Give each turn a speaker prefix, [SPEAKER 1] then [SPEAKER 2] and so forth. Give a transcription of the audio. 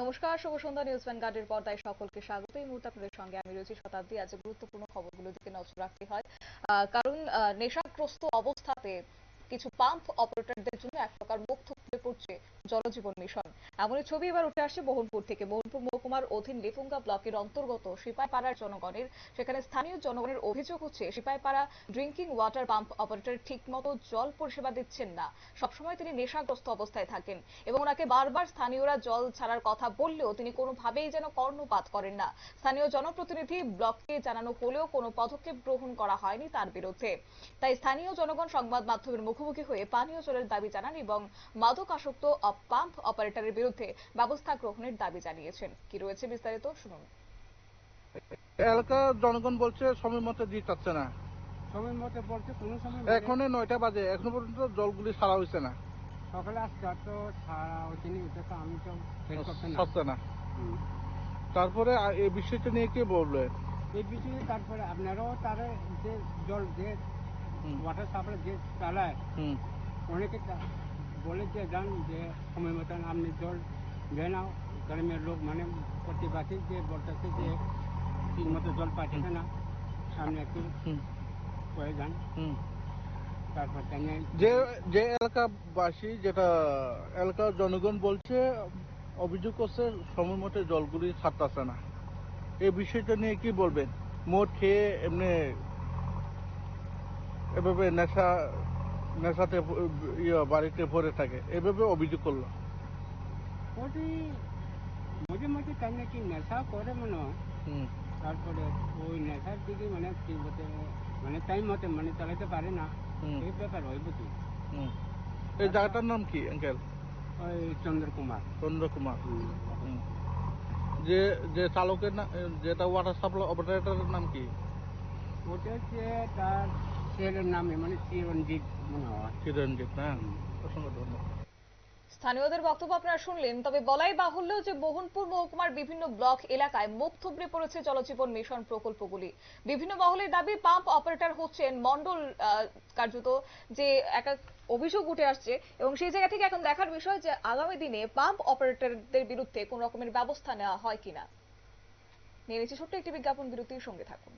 [SPEAKER 1] নমস্কার, শুভ সন্ধ্যা নিউজ ভ্যানগার্ডের পর্দায় সকলকে স্বাগত। এই মুহূর্তে আপনাদের সঙ্গে আমি রয়েছি শতাব্দী। আজ গুরুত্বপূর্ণ খবরগুলোর দিকে নজর রাখতে হয়। কারণ নেশাগ্রস্ত অবস্থাতে কিছু পাম্প অপারেটরদের জন্য এক প্রকার মুখ থুপড়ে পড়ছে জলজীবন মিশন। এমনই ছবি এবার উঠে আসছে মোহনপুর থেকে। মোহনপুর মহকুমার অধীন লেফুঙ্গা ব্লকের অন্তর্গত সিপাইপাড়ার জনগণের, সেখানে স্থানীয় জনগণের অভিযোগ হচ্ছে Sipaipara drinking water pump operator ঠিকমতো জল পরিষেবা দিচ্ছেন না। সবসময় তিনি নেশাগ্রস্ত অবস্থায় থাকেন এবং ওনাকে বারবার স্থানীয়রা জল ছাড়ার কথা বললেও তিনি কোনোভাবেই যেন কর্ণপাত করেন না। স্থানীয় জনপ্রতিনিধি ব্লককে জানানো হলেও কোনো পদক্ষেপ গ্রহণ করা হয়নি তার বিরুদ্ধে। তাই স্থানীয় জনগণ সংবাদ মাধ্যমের মুখোমুখি হয়ে পানীয় জলের দাবি জানান এবং মাদকাসক্ত অ- পাম্প অপারেটরের বিরুদ্ধে ব্যবস্থা গ্রহণের দাবি জানিয়েছেন। কি রয়েছে বিস্তারিত শুনুন।
[SPEAKER 2] এলাকার জনগণ বলছে সময় মতো দিতে চাচ্ছে না।
[SPEAKER 3] সময় মতো বলছে কোনো সময়
[SPEAKER 2] এখনও নয়টা বাজে এখনও পর্যন্ত জলগুলি সারা হয়েছে না।
[SPEAKER 3] সকালে আসছে তো সারা হচ্ছে এটা তো আমি তো করতে না।
[SPEAKER 2] তারপরে এই বিষয়টা নিয়ে কে বলবে?
[SPEAKER 3] এই বিষয়ে তারপরে আপনারাও তারা যে জল যে ওয়াটার সাপ্লাই যে চালায়
[SPEAKER 2] হুম,
[SPEAKER 3] অনেকে বলে যে যান যে সময় মতন আপনি জল দেন না গ্রামের লোক মানে প্রতিবাসী যে বলতেছে যে ঠিক মতো জল পাচ্ছে না। আপনি একটু
[SPEAKER 2] হুম,
[SPEAKER 3] হয়ে যান।
[SPEAKER 2] হুম।
[SPEAKER 3] তারপর
[SPEAKER 2] যে যে এলাকাবাসী যেটা এলাকার জনগণ বলছে অভিযোগ করছে সময় মতো জলগুলি ছাড়তেছে না। এই বিষয়টা নিয়ে কি বলবেন? মোট খেয়ে এমনি এভাবে নেশা নেশাতে ইয়ে বাড়িতে ভরে থাকে। এভাবে অভিযোগ করল।
[SPEAKER 3] মাঝে মাঝে তাই নাকি নেশা করে মনে হয়? তারপরে ওই নেশার দিকে মানে ঠিক মতে মানে টাইম মতে মানে চালাতে পারে না। এই ব্যাপার ওই বুঝি
[SPEAKER 2] এই জায়গাটার নাম কি আঙ্কেল?
[SPEAKER 3] ওই চন্দ্রকুমার।
[SPEAKER 2] চন্দ্রকুমার। হুম। যে যে চালকের নাম যেটা ওয়াটার সাপ্লাই অপারেটরের নাম কি?
[SPEAKER 3] ওটা হচ্ছে তার ছেলের নামে মানে চিরঞ্জিত মনে হয়।
[SPEAKER 2] চিরঞ্জিত না অসংখ্য ধন্যবাদ।
[SPEAKER 1] স্থানীয়দের বক্তব্য আপনারা শুনলেন তবে বলাই বাহুল্য যে মোহনপুর মহকুমার বিভিন্ন ব্লক এলাকায় মুখ থুবড়ে পড়েছে জলজীবন মিশন প্রকল্পগুলি। বিভিন্ন মহলের দাবি পাম্প অপারেটর হচ্ছেন মন্ডল আহ, কার্যত যে এক এক অভিযোগ উঠে আসছে এবং সেই জায়গা থেকে এখন দেখার বিষয় যে আগামী দিনে পাম্প অপারেটরদের বিরুদ্ধে কোন রকমের ব্যবস্থা নেওয়া হয় কিনা। নিয়ে নিচ্ছে ছোট্ট একটি বিজ্ঞাপন বিরতির সঙ্গে থাকুন।